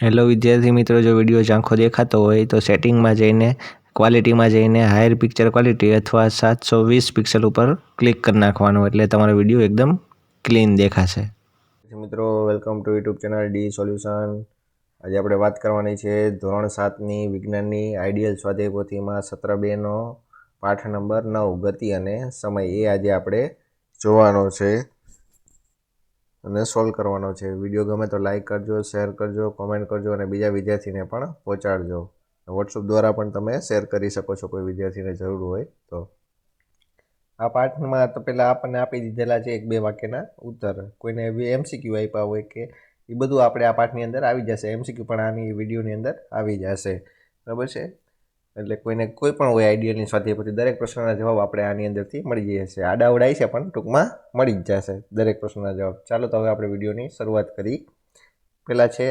Hello વિદ્યાર્થી મિત્રો, જો વીડિયો ઝાંખો દેખાતો હોય તો સેટિંગમાં જઈને ક્વોલિટીમાં જઈને હાયર પિક્ચર ક્વોલિટી અથવા સાતસો વીસ પિક્સલ ઉપર ક્લિક કરી નાખવાનું. એટલે તમારો વીડિયો એકદમ ક્લીન દેખાશે. મિત્રો welcome to YouTube channel D solution આજે આપણે વાત કરવાની છે ધોરણ સાતની વિજ્ઞાનની આઈડિયલ સ્વાધ્યાય પોથીમાં સત્ર બેનો પાઠ નંબર નવ, ગતિ અને સમય. એ આજે આપણે જોવાનો છે. અને સોલ્વ કરવાનો છે. વીડિયો ગમે તો લાઈક કરજો શેર કરજો કોમેન્ટ કરજો અને બીજા વિદ્યાર્થીને પણ પહોંચાડજો. વોટ્સઅપ દ્વારા પણ તમે શેર કરી શકો છો કોઈ વિદ્યાર્થીને જરૂર હોય તો. આ પાઠમાં તો પહેલાં આપણને આપી દીધેલા છે એક બે વાક્યના ઉત્તર. કોઈને એવી એમસીક્યુ આપ્યા હોય કે એ બધું આપણે આ પાઠની અંદર આવી જશે. એમસીક્યુ પણ આની વિડીયોની અંદર આવી જશે. બરાબર છે? એટલે કોઈને કોઈ પણ હોય આઈડિયાની સ્વાધ્યાય પછી દરેક પ્રશ્નના જવાબ આપણે આની અંદરથી મળી જાય છે. આડાવડાઈ છે, પણ ટૂંકમાં મળી જ જશે દરેક પ્રશ્નના જવાબ. ચાલો તો હવે આપણે વિડીયોની શરૂઆત કરી. પહેલાં છે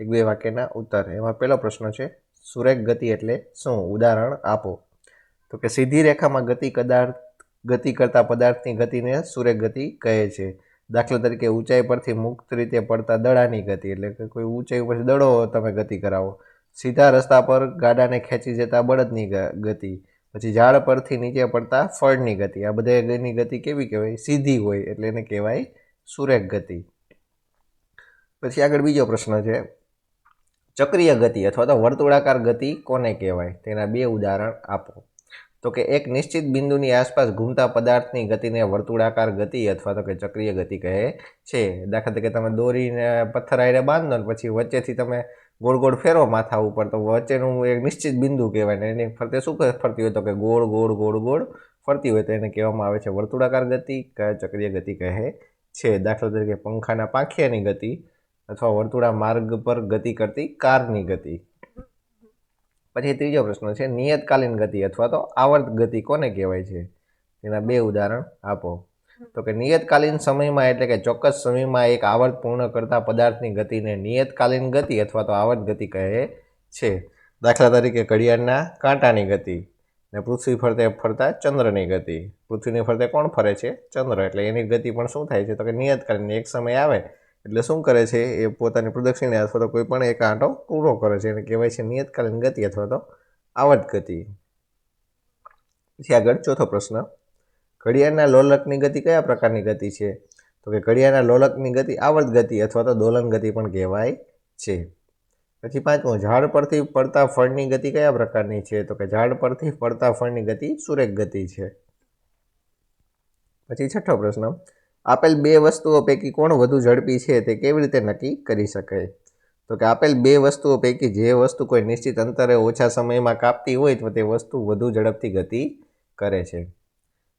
એક બે વાક્યના ઉત્તર. એમાં પહેલો પ્રશ્ન છે, સુરેખ ગતિ એટલે શું? ઉદાહરણ આપો. તો કે સીધી રેખામાં ગતિ કદાર્થ, ગતિ કરતા પદાર્થની ગતિને સુરેખ ગતિ કહે છે. દાખલા તરીકે ઊંચાઈ પરથી મુક્ત રીતે પડતા દડાની ગતિ. એટલે કે કોઈ ઊંચાઈ ઉપરથી દડો તમે ગતિ કરાવો. સીધા રસ્તા પર ગાડાને ખેંચી જતા બળદની ગતિ. પછી ઝાડ પરથી નીચે પડતા ફળની ગતિ. આ બધાની ગતિ કેવી કહેવાય? સીધી હોય એટલે એને કહેવાય સુરેખ ગતિ. પછી આગળ બીજો પ્રશ્ન છે. ચક્રીય ગતિ અથવા તો વર્તુળાકાર ગતિ કોને કહેવાય? તેના બે ઉદાહરણ આપો. તો કે એક નિશ્ચિત બિંદુની આસપાસ ઘૂમતા પદાર્થની ગતિને વર્તુળાકાર ગતિ અથવા તો કે ચક્રીય ગતિ કહે છે. દાખલા તરીકે તમે દોરીને પથ્થર આઈને બાંધો ને પછી વચ્ચેથી તમે ગોળ ગોળ ફેરો માથા ઉપર. તો વચ્ચેનું એક નિશ્ચિત બિંદુ કહેવાય ને એની ફરતે શું ફરતી હોય તો કે ગોળ ગોળ ગોળ ગોળ ફરતી હોય તો એને કહેવામાં આવે છે વર્તુળાકાર ગતિ કે ચક્રીય ગતિ કહે છે. દાખલા તરીકે પંખાના પાંખિયાની ગતિ અથવા વર્તુળા માર્ગ પર ગતિ કરતી કારની ગતિ. પછી ત્રીજો પ્રશ્ન છે નિયતકાલીન ગતિ અથવા તો આવર્ત ગતિ કોને કહેવાય છે? તેના બે ઉદાહરણ આપો. તો કે નિયતકાલીન સમયમાં એટલે કે ચોક્કસ સમયમાં એક આવર્ત પૂર્ણ કરતા પદાર્થની ગતિને નિયતકાલીન ગતિ અથવા તો આવર્ત ગતિ કહે છે. દાખલા તરીકે ઘડિયાળના કાંટાની ગતિ ને પૃથ્વી ફરતે ફરતા ચંદ્રની ગતિ. પૃથ્વીની ફરતે કોણ ફરે છે? ચંદ્ર. એટલે એની ગતિ પણ શું થાય છે? તો કે નિયતકાલીન એક સમય આવે એટલે શું કરે છે? એ પોતાની પ્રદક્ષિણે અથવા તો કોઈ પણ એક આંટો પૂરો કરે છે. એને કહેવાય છે નિયતકાલીન ગતિ અથવા તો આવર્ત ગતિ. પછી આગળ ચોથો પ્રશ્ન. ઘડિયાળના લોલકની ગતિ કયા પ્રકારની ગતિ છે? તો કે ઘડિયાળના લોલકની ગતિ આવર્ત ગતિ અથવા તો દોલન ગતિ પણ કહેવાય છે. પછી પાંચમું, ઝાડ પરથી પડતા ફળની ગતિ કયા પ્રકારની છે? તો કે ઝાડ પરથી પડતા ફળની ગતિ સુરેખ ગતિ છે. પછી છઠ્ઠો પ્રશ્ન, આપેલ બે વસ્તુઓ પૈકી કોણ વધુ ઝડપી છે તે કેવી રીતે નક્કી કરી શકાય? તો કે આપેલ બે વસ્તુઓ પૈકી જે વસ્તુ કોઈ નિશ્ચિત અંતરે ઓછા સમયમાં કાપતી હોય તો તે વસ્તુ વધુ ઝડપથી ગતિ કરે છે.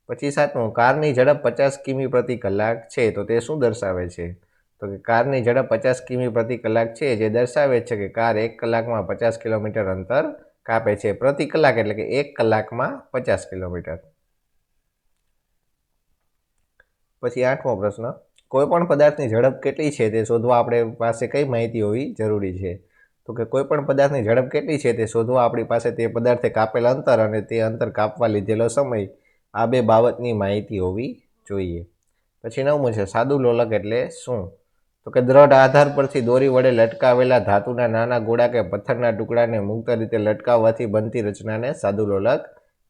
પછી સાતમું, કારની ઝડપ પચાસ કિમી પ્રતિ કલાક છે, તો તે શું દર્શાવે છે? તો કે કારની ઝડપ પચાસ કિમી પ્રતિ કલાક છે, જે દર્શાવે છે કે કાર એક કલાકમાં પચાસ કિલોમીટર અંતર કાપે છે. પ્રતિ કલાક એટલે કે એક કલાકમાં પચાસ કિલોમીટર. પછી આઠમો પ્રશ્ન, કોઈપણ પદાર્થની ઝડપ કેટલી છે તે શોધવા આપણે પાસે કઈ માહિતી હોવી જરૂરી છે? તો કે કોઈપણ પદાર્થની ઝડપ કેટલી છે તે શોધવા આપણી પાસે તે પદાર્થે કાપેલ અંતર અને તે અંતર કાપવા લીધેલો સમય આ બે બાબતની માહિતી હોવી જોઈએ. પછી નવમું છે, સાદું લોલક એટલે શું? તો કે દ્રઢ આધાર પરથી દોરી વડે લટકાવેલા ધાતુના નાના ગોળા કે પથ્થરના ટુકડાને મુક્ત રીતે લટકાવવાથી બનતી રચનાને સાદું લોલક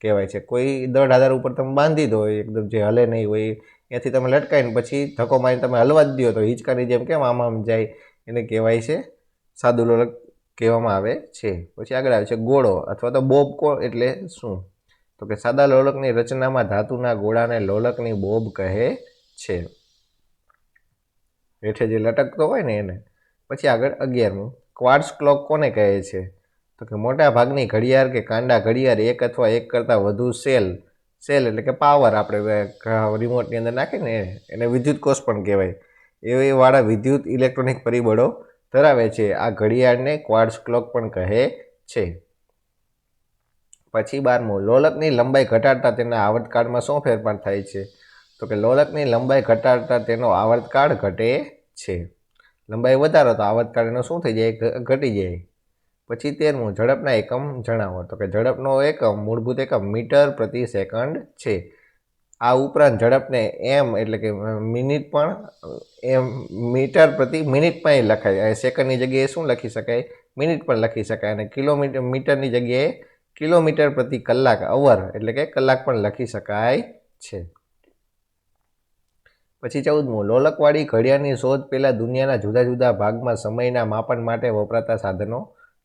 કહેવાય છે. કોઈ દ્રઢ આધાર ઉપર તમે બાંધી દો, એકદમ જે હલે નહીં હોય ત્યાંથી તમે લટકાવીને પછી ધક્કો મારીને તમે હલવા જ દો તો હિંચકાની જેમ કેમ આમ આમ જાય એને કહેવાય છે, સાદું લોલક કહેવામાં આવે છે. પછી આગળ આવે છે, ગોળો અથવા તો બોપકો એટલે શું? તો કે સાદા લોલકની રચનામાં ધાતુના ગોળાને લોલકની બોબ કહે છે. હેઠે જે લટકતો હોય ને એને. પછી આગળ અગિયારમું. ક્વાર્ટ્સ ક્લોક કોને કહે છે? તો કે મોટા ભાગની ઘડિયાળ કે કાંડા ઘડિયાળ એક અથવા એક કરતાં વધુ સેલ સેલ એટલે કે પાવર આપણે રિમોટની અંદર નાખીને એને વિદ્યુત કોષ પણ કહેવાય. એ વાળા વિદ્યુત ઇલેક્ટ્રોનિક પરિબળો ધરાવે છે. આ ઘડિયાળને ક્વાર્ટ્સ ક્લોક પણ કહે છે. પછી બારમું, લોલકની લંબાઈ ઘટાડતા તેના આવર્તકાળમાં શું ફેરફાર થાય છે? તો કે લોલકની લંબાઈ ઘટાડતા તેનો આવર્તકાળ ઘટે છે. લંબાઈ વધારો તો આવર્તકાળ એનો શું થઈ જાય? ઘટી જાય. પછી તેરમું, ઝડપના એકમ જણાવો. તો કે ઝડપનો એકમ મૂળભૂત એકમ મીટર પ્રતિ સેકન્ડ છે. આ ઉપરાંત ઝડપને એમ એટલે કે મિનિટ પણ એમ મીટર પ્રતિ મિનિટ પણ લખાય. સેકન્ડની જગ્યાએ શું લખી શકાય? મિનિટ પણ લખી શકાય અને કિલોમીટર મીટરની જગ્યાએ કિલોમીટર પ્રતિ કલાક અવર, એટલે કે કલાક પણ લખી શકાય છે. પછી ચૌદમું લોલકવાળી ઘડિયાળની શોધ પહેલાં દુનિયાના જુદા જુદા ભાગમાં સમયના માપન માટે વપરાતા સાધનો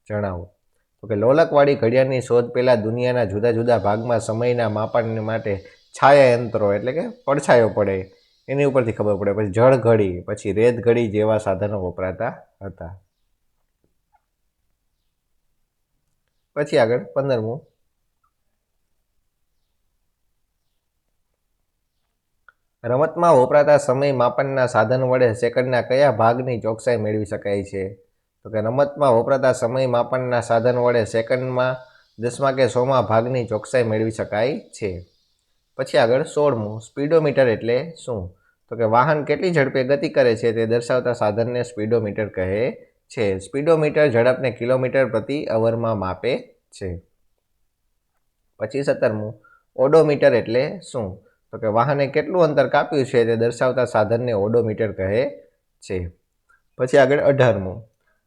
જણાવો. તો કે લોલકવાળી ઘડિયાળની શોધ પહેલાં દુનિયાના જુદા જુદા ભાગમાં સમયના માપન માટે છાયા યંત્રો એટલે કે પડછાયો પડે, એની ઉપરથી ખબર પડે. પછી જળ ઘડી, પછી રેત ઘડી જેવા સાધનો વપરાતા હતા. પછી આગળ, પંદરમું. રમતમાં વપરાતા સમય માપનના સાધન વડે સેકન્ડના કયા ભાગની ચોકસાઈ મેળવી શકાય છે? તો કે રમતમાં વપરાતા સમય માપનના સાધન વડે સેકન્ડમાં દસમા કે સોમાં ભાગની ચોકસાઈ મેળવી શકાય છે. પછી આગળ, સોળમું. સ્પીડોમીટર એટલે શું? તો કે વાહન કેટલી ઝડપે ગતિ કરે છે તે દર્શાવતા સાધનને સ્પીડોમીટર કહે છે. સ્પીડોમીટર ઝડપને કિલોમીટર પ્રતિ અવરમાં માપે છે. પછી સત્તરમું, ઓડોમીટર એટલે શું? તો કે વાહને કેટલું અંતર કાપ્યું છે તે દર્શાવતા સાધનને ઓડોમીટર કહે છે. પછી આગળ અઢારમું,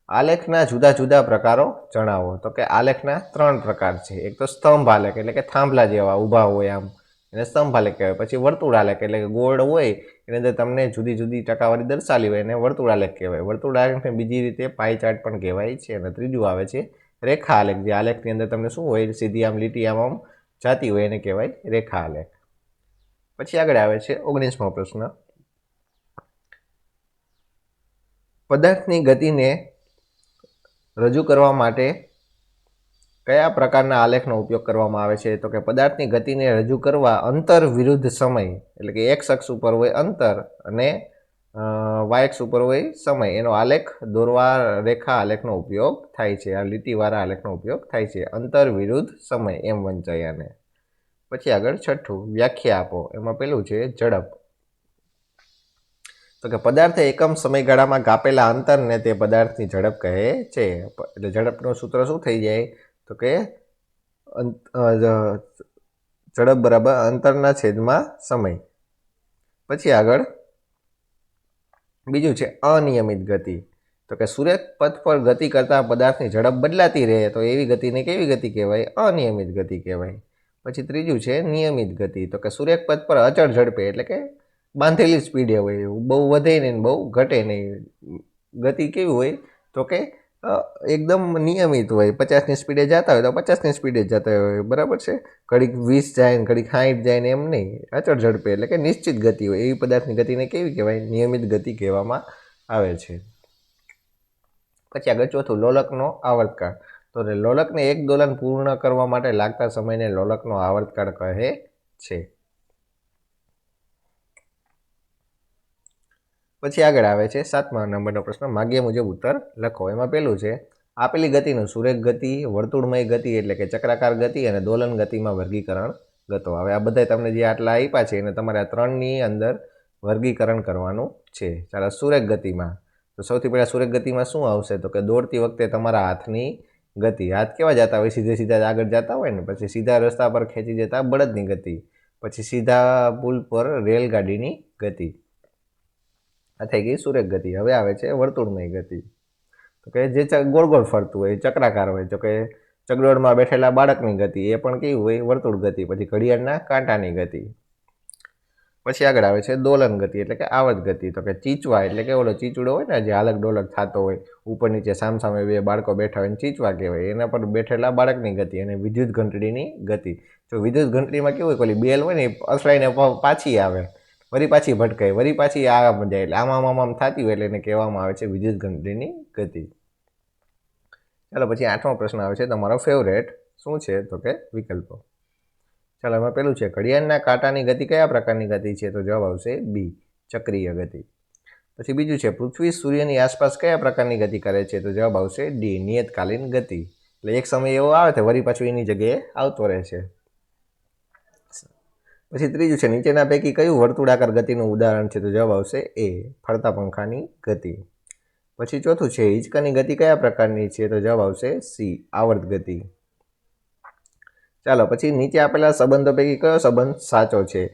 આલેખના જુદા જુદા પ્રકારો જણાવો. તો કે આલેખના ત્રણ પ્રકાર છે. એક તો સ્તંભ આલેખ એટલે કે થાંભલા જેવા, ઊભા હોય આમ. એને સ્તંભ આલેખ કહેવાય. પછી વર્તુળ આલેખ એટલે કે ગોળ હોય, એની અંદર તમને જુદી જુદી ટકાવારી દર્શાવી હોય એને વર્તુળ આલેખ કહેવાય. વર્તુળ આલેખને બીજી રીતે પાઈ પણ કહેવાય છે અને ત્રીજું આવે છે રેખા આલેખ જે આલેખની અંદર તમને શું હોય? સીધી આમ, લીટી આમ આમ જાતી હોય એને કહેવાય રેખા આલેખ પછી આગળ આવે છે ઓગણીસમો પ્રશ્ન. પદાર્થની ગતિને રજૂ કરવા માટે કયા પ્રકારના આલેખનો ઉપયોગ કરવામાં આવે છે? તો કે પદાર્થની ગતિને રજૂ કરવા અંતર વિરુદ્ધ સમય, એટલે કે એક્સ અક્ષ ઉપર હોય અંતર અને વાયક્સ ઉપર હોય સમય. એનો આલેખ દોરવા રેખા આલેખનો ઉપયોગ થાય છે, આ લીટીવાળા આલેખનો ઉપયોગ થાય છે. અંતર વિરુદ્ધ સમય, એમ વંચાય પછી આગળ છઠ્ઠું, વ્યાખ્યા આપો. એમાં પેલું છે, ઝડપ. તો કે પદાર્થ એકમ સમયગાળામાં કાપેલા અંતરને તે પદાર્થની ઝડપ કહે છે. એટલે ઝડપનું સૂત્ર શું થઈ જાય? તો કે ઝડપ બરાબર અંતરના છેદમાં સમય. પછી આગળ બીજું છે અનિયમિત ગતિ. તો કે સૂર્ય પથ પર ગતિ કરતા પદાર્થની ઝડપ બદલાતી રહે તો એવી ગતિને કેવી ગતિ કહેવાય? અનિયમિત ગતિ કહેવાય. પછી ત્રીજું છે નિયમિત ગતિ. તો કે સૂર્ય પથ પર અચળ ઝડપે એટલે કે બાંધેલી સ્પીડે હોય બહુ વધે નહીં બહુ ઘટે નહીં. ગતિ કેવી હોય? તો કે એકદમ નિયમિત હોય. પચાસની સ્પીડે જતા હોય તો પચાસની સ્પીડે જ જતા હોય. બરાબર છે? ઘડીક વીસ જાય ને ઘડીક સાઠ જાય ને એમ નહીં. અચળ ઝડપે એટલે કે નિશ્ચિત ગતિ હોય. એવી પદાર્થની ગતિને કેવી કહેવાય? નિયમિત ગતિ કહેવામાં આવે છે. પછી આગળ ચોથું, લોલકનો આવર્તકાળ. તો લોલકને એક દોલન પૂર્ણ કરવા માટે લાગતા સમયને લોલકનો આવર્તકાળ કહે છે. પછી આગળ આવે છે સાતમા નંબરનો પ્રશ્ન, માગ્યા મુજબ ઉત્તર લખો. એમાં પેલું છે, આપેલી ગતિનું સુરેખ ગતિ, વર્તુળમય ગતિ એટલે કે ચક્રાકાર ગતિ અને દોલન ગતિમાં વર્ગીકરણ ગતો. હવે આ બધા તમને જે આટલા આપ્યા છે, એને તમારે આ ત્રણની અંદર વર્ગીકરણ કરવાનું છે. ચાલો, સુરેખ ગતિમાં. તો સૌથી પહેલાં સુરેખ ગતિમાં શું આવશે? તો કે દોડતી વખતે તમારા હાથની ગતિ. હાથ કેવા જતા હોય? સીધે સીધા આગળ જતા હોય ને? પછી સીધા રસ્તા પર ખેંચી જતા બળદની ગતિ. પછી સીધા પુલ પર રેલગાડીની ગતિ. આ થઈ ગઈ સુરેખ ગતિ. હવે આવે છે વર્તુળમય ગતિ. તો કે જે ગોળ ગોળ ફરતું હોય, ચક્રાકાર હોય, તો કે ચગડોળમાં બેઠેલા બાળકની ગતિ, એ પણ કેવી હોય? વર્તુળ ગતિ, પછી ઘડિયાળના કાંટાની ગતિ. પછી આગળ આવે છે દોલન ગતિ, એટલે કે આવત ગતિ. તો કે ચીચવા, એટલે કે ઓલો ચીચડો હોય ને, જે હાલક ડોલક થતો હોય, ઉપર નીચે સામસામે બે બાળકો બેઠા હોય ચીચવા કહેવાય. એના પર બેઠેલા બાળકની ગતિ અને વિદ્યુત ઘંટડીની ગતિ. જો વિદ્યુત ઘંટડીમાં કેવું હોય, પેલી બેલ હોય ને અથડાઈને પાછી આવે. વરી પાછી ભટકાય, વરી પાછી આ જાય એટલે આમ આમ આમ થતી હોય એટલે એને કહેવામાં આવે છે વિદ્યુત ઘંટડીની ગતિ. ચાલો પછી આઠમો પ્રશ્ન આવે છે. તમારો ફેવરેટ શું છે? તો કે વિકલ્પો. ચાલો એમાં પેલું છે, ઘડિયાળના કાંટાની ગતિ કયા પ્રકારની ગતિ છે? તો જવાબ આવશે બી ચક્રીય ગતિ. પછી બીજું છે, પૃથ્વી સૂર્યની આસપાસ કયા પ્રકારની ગતિ કરે છે? તો જવાબ આવશે ડી નિયતકાલીન ગતિ. એટલે એક સમય એવો આવે છે વરી પાછું એની જગ્યાએ આવતો રહે છે. પછી ત્રીજું છે, નીચેના પૈકી કયું વર્તુળાકાર ગતિનું ઉદાહરણ છે? તો જવાબ આવશે એ, ફરતા પંખાની ગતિ. પછી ચોથું છે, હિંચકાની ગતિ કયા પ્રકારની છે? તો જવાબ આવશે સી, આવર્ત ગતિ. ચાલો, પછી નીચે આપેલા સંબંધો પૈકી કયો સંબંધ સાચો છે?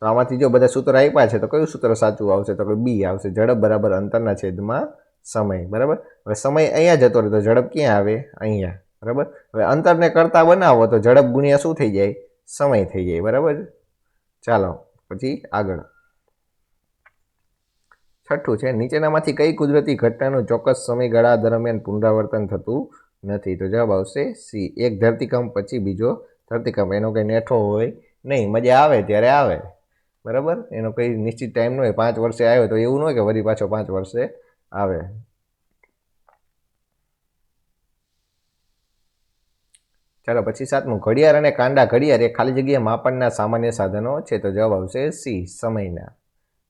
તો આમાંથી જો બધા સૂત્ર આપ્યા છે, તો કયું સૂત્ર સાચું આવશે? તો બી આવશે. ઝડપ બરાબર અંતરના છેદમાં સમય, બરાબર? હવે સમય અહીંયા જતો રહે, તો ઝડપ ક્યાં આવે? અહીંયા, બરાબર? હવે અંતરને કરતા બનાવો, તો ઝડપ ગુણ્યા શું થઈ જાય? સમય થઈ જાય, બરાબર? ચાલો, પછી આગળ. છઠ્ઠું છે, નીચેનામાંથી કઈ કુદરતી ઘટનાનું ચોક્કસ સમયગાળા દરમિયાન પુનરાવર્તન થતું નથી? તો જવાબ આવશે સી, એક ધરતીકંપ પછી બીજો ધરતીકંપ. એનો કંઈ નેઠો હોય નહીં, મજા આવે ત્યારે આવે. બરાબર? એનો કંઈ નિશ્ચિત ટાઈમ ન હોય, પાંચ વર્ષે આવ્યો તો એવું ન હોય કે વળી પાછો પાંચ વર્ષે આવે. ચાલો, પછી સાતમું. ઘડિયાળ અને કાંડા. ઘડિયાળ એ ખાલી જગ્યા માપનના સામાન્ય સાધનો છે. તો જવાબ આવશે સી સમયના.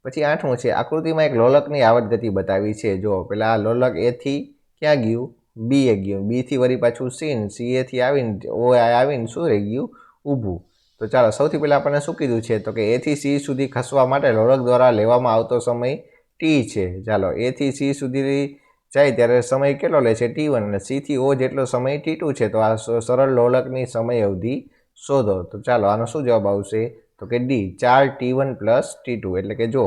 પછી આઠમું છે. આકૃતિમાં એક લોલકની આવત ગતિ બતાવી છે. જો પેલા આ લોલક એથી ક્યાં ગયું? બી એ ગયું. બીથી વળી પાછું સીન સી એથી આવીને ઓ આવીને શું રહી ગયું? ઊભું. તો ચાલો, સૌથી પહેલાં આપણને શું કીધું છે? તો કે એથી સી સુધી ખસવા માટે લોલક દ્વારા લેવામાં આવતો સમય ટી છે. ચાલો એથી સી સુધી જાય ત્યારે સમય કેટલો લે છે? ટી વન અને સીથી ઓ જેટલો સમય ટી ટુ છે, તો આ સરળ લોલકની સમય અવધિ શોધો. તો ચાલો, આનો શું જવાબ આવશે? તો કે ડી ચાર T one plus T two એટલે કે જો,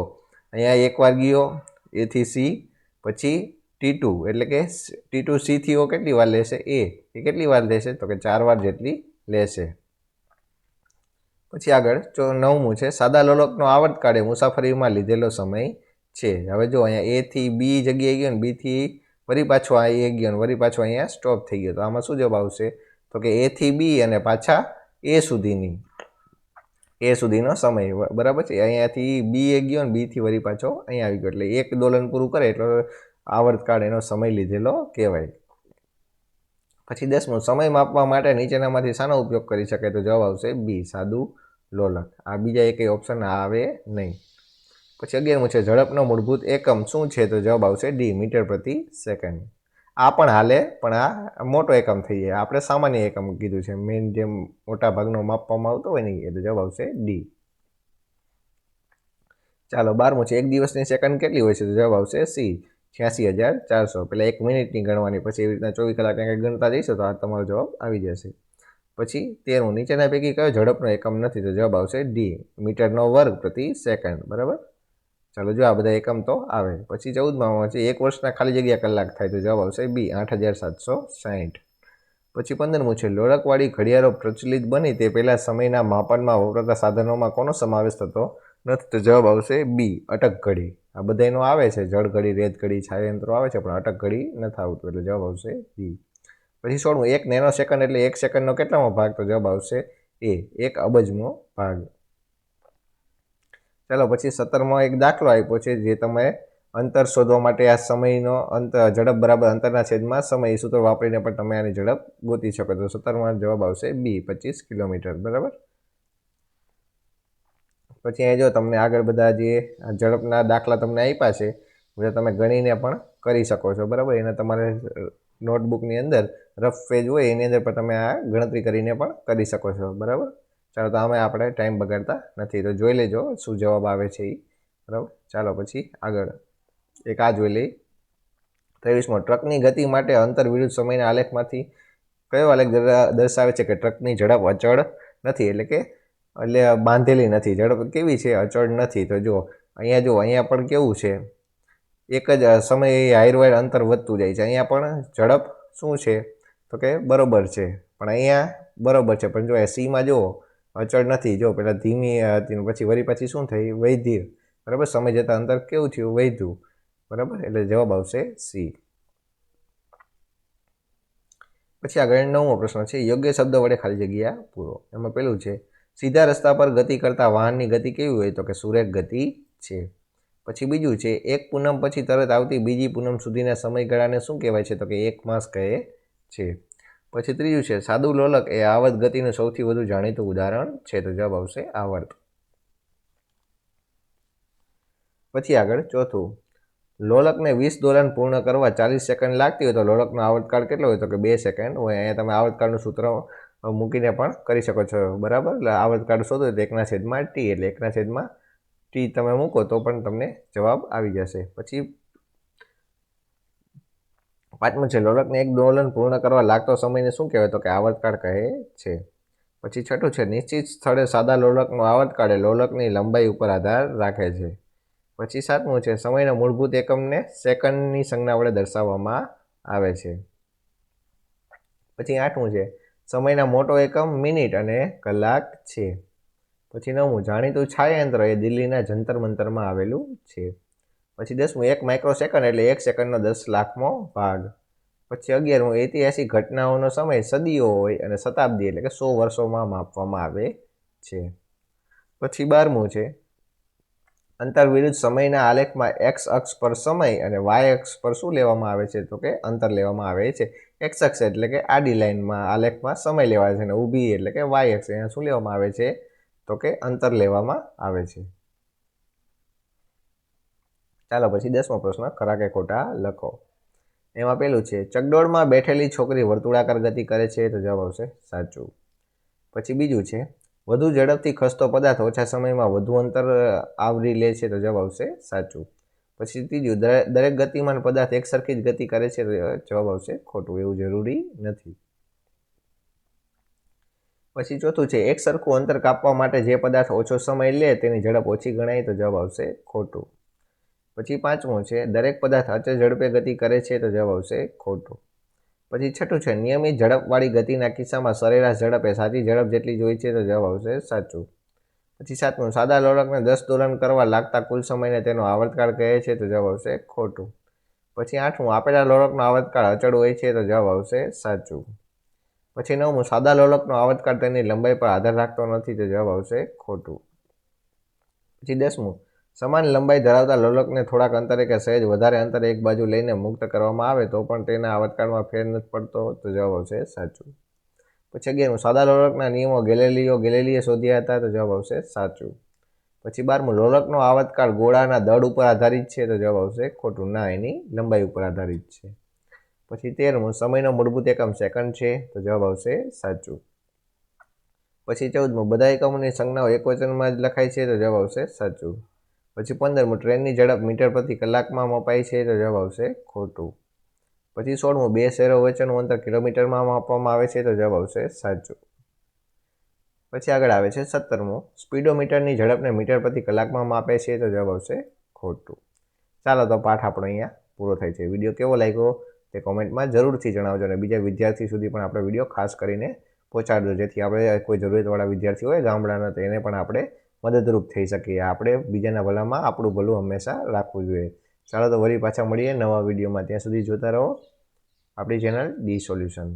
અહીંયા એક વાર ગયો એથી સી પછી ટી ટુ એટલે કે ટી ટુ સીથી ઓ કેટલી વાર લેશે? એ એ કેટલી વાર લેશે? તો કે ચાર વાર જેટલી લેશે. પછી આગળ જો નવમું છે. સાદા લોલકનો આવર્તકાળે મુસાફરીમાં લીધેલો સમય છે. હવે જો અહીંયા એથી બી જગ્યાએ ગયો ને બીથી વળી પાછો આ એ ગયો ને, વળી પાછો અહીંયા સ્ટોપ થઈ ગયો. તો આમાં શું જવાબ આવશે? તો કે એથી બી અને પાછા એ સુધીની એ સુધીનો સમય. બરાબર છે? અહીંયાથી બી એ ગયો ને બીથી વળી પાછો અહીંયા આવી ગયો. એટલે એક દોલન પૂરું કરે એટલે આવર્તકાળ એનો સમય લીધેલો કહેવાય. પછી દસમું, સમય માપવા માટે નીચેનામાંથી શાનો ઉપયોગ કરી શકે તો જવાબ આવશે બી સાદું લોલક. આ બીજા એકેય ઓપ્શન આવે નહીં. પછી અગિયારમું છે ઝડપનો મૂળભૂત એકમ શું છે? તો જવાબ આવશે ડી મીટર પ્રતિ સેકન્ડ. આ પણ હાલે, પણ આ મોટો એકમ થઈ જાય. આપણે સામાન્ય એકમ કીધું છે. મેઇન જેમ મોટા ભાગનો માપવામાં આવતો હોય ને, એ તો જવાબ આવશે ડી ચાલો, બારમું છે. એક દિવસની સેકન્ડ કેટલી હોય છે? તો જવાબ આવશે સી છ્યાસી હજાર ચારસો. પેલા એક મિનિટની ગણવાની, પછી એવી રીતના ચોવીસ કલાક કંઈક ગણતા જઈશો, તો આ તમારો જવાબ આવી જશે. પછી તેરમું, નીચેના પૈકી કયો ઝડપનો એકમ નથી? તો જવાબ આવશે ડી મીટરનો વર્ગ પ્રતિ સેકન્ડ. બરાબર? ચાલો જો આ બધા એકમ તો આવે. પછી ચૌદમાં છે, એક વર્ષના ખાલી જગ્યા કલાક થાય તો જવાબ આવશે બી, આઠ હજાર સાતસો સાહીઠ પછી પંદરમું છે લોળકવાળી ઘડિયાળો પ્રચલિત બની તે પહેલાં સમયના માપનમાં વપરાતા સાધનોમાં કોનો સમાવેશ થતો નથી તો જવાબ આવશે બી, અટક ઘડી. આ બધાયનો આવે છે, જળ ઘડી, રેત ઘડી છાયંત્રો આવે છે, પણ અટક ઘડી નથી આવતું એટલે જવાબ આવશે બી. પછી સોળમું, એક નેનો સેકન્ડ એટલે એક સેકન્ડનો કેટલામો ભાગ તો જવાબ આવશે એ, એક અબજમો ભાગ. ચાલો પછી સત્તરમાં એક દાખલો આપ્યો છે જે તમે અંતર શોધવા માટે આ સમયનો અંત, ઝડપ બરાબર અંતરના છેદમાં સમય સૂત્ર વાપરીને પણ તમે આની ઝડપ ગોતી શકો તો સત્તરમાં જવાબ આવશે બી પચીસ કિલોમીટર, બરાબર? પછી અહીં જો તમને આગળ બધા જે ઝડપના દાખલા તમને આપ્યા છે, બધા તમે ગણીને પણ કરી શકો છો, બરાબર? એને તમારે નોટબુકની અંદર, રફ પેજ હોય એની અંદર પણ તમે આ ગણતરી કરીને પણ કરી શકો છો, બરાબર? ચાલો તો અમે આપણે ટાઈમ બગાડતા નથી. તો જોઈ લેજો શું જવાબ આવે છે એ બરાબર? ચાલો પછી આગળ. એક આ જોઈ લઈ ત્રેવીસમો, ટ્રકની ગતિ માટે અંતર વિરુદ્ધ સમયના આલેખમાંથી કયો આલેખ દર્શા- દર્શાવે છે કે ટ્રકની ઝડપ અચળ નથી? એટલે કે એટલે બાંધેલી નથી. ઝડપ કેવી છે? અચળ નથી. તો જો અહીંયા જો અહીંયા પણ કેવું છે? એક જ સમયે હાઈરવાઈડ અંતર વધતું જાય છે. અહીંયા પણ ઝડપ શું છે? તો કે બરોબર છે. પણ અહીંયા બરોબર છે. પણ જો એ સીમાં જુઓ અચળ નથી. જો પહેલાં ધીમી હતી પછી વળી પછી શું થઈ? વૈધ્ય. બરાબર? સમય જતાં અંતર કેવું થયું? વધ્યું. બરાબર? એટલે જવાબ આવશે સી. પછી આગળ નવમો પ્રશ્ન છે. યોગ્ય શબ્દ વડે ખાલી જગ્યા પૂરો. એમાં પેલું છે. સીધા રસ્તા પર ગતિ કરતા વાહનની ગતિ કેવી હોય? તો કે સુરેખ ગતિ છે. પછી બીજું છે. એક પૂનમ પછી તરત આવતી બીજી પૂનમ સુધીના સમયગાળાને શું કહેવાય છે? તો કે એક માસ કહે છે. પછી ત્રીજું છે, સાદું લોલક એ આવર્ત ગતિનું સૌથી વધુ જાણીતું ઉદાહરણ છે, તો જવાબ આવશે આવર્ત. પછી આગળ ચોથું, લોલકને વીસ દોલન પૂર્ણ કરવા ચાલીસ સેકન્ડ લાગતી હોય તો લોલકનો આવર્તકાળ કેટલો હોય તો કે બે સેકન્ડ હોય, અહીંયા તમે આવર્તકાળનું સૂત્ર મૂકીને પણ કરી શકો છો, બરાબર? એટલે આવર્તકાળ શોધો તો એકના છેદમાં ટી, એટલે એકના છેદમાં ટી તમે મૂકો તો પણ તમને જવાબ આવી જશે. પછી પાંચમું છે, લોલકને એક દોલન પૂર્ણ કરવા લાગતો સમયને શું કહેવાય? તો કે આવર્તકાળ કહે છે. પછી છઠ્ઠું છે, નિશ્ચિત સ્થળે સાદા લોલકનો આવતકાળ એ લોલકની લંબાઈ ઉપર આધાર રાખે છે. પછી સાતમું છે, સમયના મૂળભૂત એકમને સેકન્ડની સંજ્ઞા વડે દર્શાવવામાં આવે છે. પછી આઠમું છે, સમયના મોટો એકમ મિનિટ અને કલાક છે. પછી નવમું, જાણીતું છાયાયંત્ર એ દિલ્હીના જંતર મંતરમાં આવેલું છે. પછી દસમું એક માઇક્રો સેકન્ડ એટલે એક સેકન્ડનો દસ લાખમો ભાગ. પછી અગિયારમું ઐતિહાસિક ઘટનાઓનો સમય સદીઓ હોય અને શતાબ્દી એટલે કે સો વર્ષોમાં માપવામાં આવે છે. પછી બારમું છે. અંતર વિરુદ્ધ સમયના આલેખમાં એક્સ અક્ષ પર સમય અને વાય અક્ષ પર શું લેવામાં આવે છે? તો કે અંતર લેવામાં આવે છે. એક્સ અક્ષ એટલે કે આડી લાઇનમાં આલેખમાં સમય લેવાય છે અને ઊભી એટલે કે વાય અક્ષ. અહીંયા શું લેવામાં આવે છે? તો કે અંતર લેવામાં આવે છે. ચાલો પછી દસમો પ્રશ્ન ખરા કે ખોટા લખો. એમાં પેલું છે, ચકડોળમાં બેઠેલી છોકરી વર્તુળાકાર ગતિ કરે છે તો જવાબ આવશે સાચું. પછી બીજું છે, વધુ ઝડપથી ખસતો પદાર્થ ઓછા સમયમાં વધુ અંતર આવરી લે છે તો જવાબ આવશે સાચું. પછી ત્રીજું દરેક ગતિમાન પદાર્થ એક સરખી જ ગતિ કરે છે જવાબ આવશે ખોટું, એવું જરૂરી નથી. પછી ચોથું છે એક સરખું અંતર કાપવા માટે જે પદાર્થ ઓછો સમય લે તેની ઝડપ ઓછી ગણાય તો જવાબ આવશે ખોટું. પછી પાંચમું છે, દરેક પદાર્થ અચળ ઝડપે ગતિ કરે છે તો જવાબ આવશે ખોટું. પછી છઠ્ઠું છે, નિયમિત ઝડપવાળી ગતિના કિસ્સામાં સરેરાશ ઝડપ સાચી ઝડપ જેટલી જ હોય છે તો જવાબ આવશે સાચું. પછી સાતમું, સાદા લોલકને દસ દોલન કરવા લાગતા કુલ સમયને તેનો આવર્તકાળ કહે છે તો જવાબ આવશે ખોટું. પછી આઠમું, આપેલા લોલકનો આવર્તકાળ અચળ હોય છે તો જવાબ આવશે સાચું. પછી નવમું, સાદા લોલકનો આવર્તકાળ તેની લંબાઈ પર આધાર રાખતો નથી તો જવાબ આવશે ખોટું. પછી દસમું સમાન લંબાઈ ધરાવતા લોલકને થોડાક અંતરે કે સહેજ વધારે અંતરે એક બાજુ લઈને મુક્ત કરવામાં આવે તો પણ તેના આવતકાળમાં ફેર નથી પડતો તો જવાબ આવશે સાચું. પછી અગિયારમું, સાદા લોલકના નિયમો ગેલેલીઓ ગેલેલીએ શોધ્યા હતા તો જવાબ આવશે સાચું. પછી બારમું, લોલકનો આવતકાળ ગોળાના દળ ઉપર આધારિત છે તો જવાબ આવશે ખોટું. ના, એની લંબાઈ ઉપર આધારિત છે. પછી તેરમું, સમયનો મૂળભૂત એકમ સેકન્ડ છે તો જવાબ આવશે સાચું. પછી ચૌદમું બધા એકમોની સંજ્ઞાઓ એકવચનમાં જ લખાય છે તો જવાબ આવશે સાચું. પછી પંદરમું ટ્રેનની ઝડપ મીટર પ્રતિ કલાકમાં મપાય છે તો જવાબ આવશે ખોટું. પછી સોળમું, બે શહેરો વચ્ચેનું અંતર કિલોમીટરમાં માપવામાં આવે છે તો જવાબ આવશે સાચું. પછી આગળ આવે છે સત્તરમું, સ્પીડોમીટરની ઝડપને મીટર પ્રતિ કલાકમાં માપે છે તો જવાબ આવશે ખોટું. ચાલો તો પાઠ આપણો અહીંયા પૂરો થાય છે. વીડિયો કેવો લાગ્યો તે કોમેન્ટમાં જરૂરથી જણાવજો અને બીજા વિદ્યાર્થી સુધી પણ આપણે વીડિયો ખાસ કરીને પહોંચાડજો. જેથી આપણે કોઈ જરૂરિયાતવાળા વિદ્યાર્થી હોય ગામડાના, તો એને પણ આપણે મદદરૂપ થઈ શકીએ. આપણે બીજાના ભલામાં આપણું ભલું હંમેશા રાખવું જોઈએ. ચાલો તો વળી પાછા મળીએ નવા વિડીયોમાં. ત્યાં સુધી જોતા રહો. આપણી ચેનલ ડી સોલ્યુશન.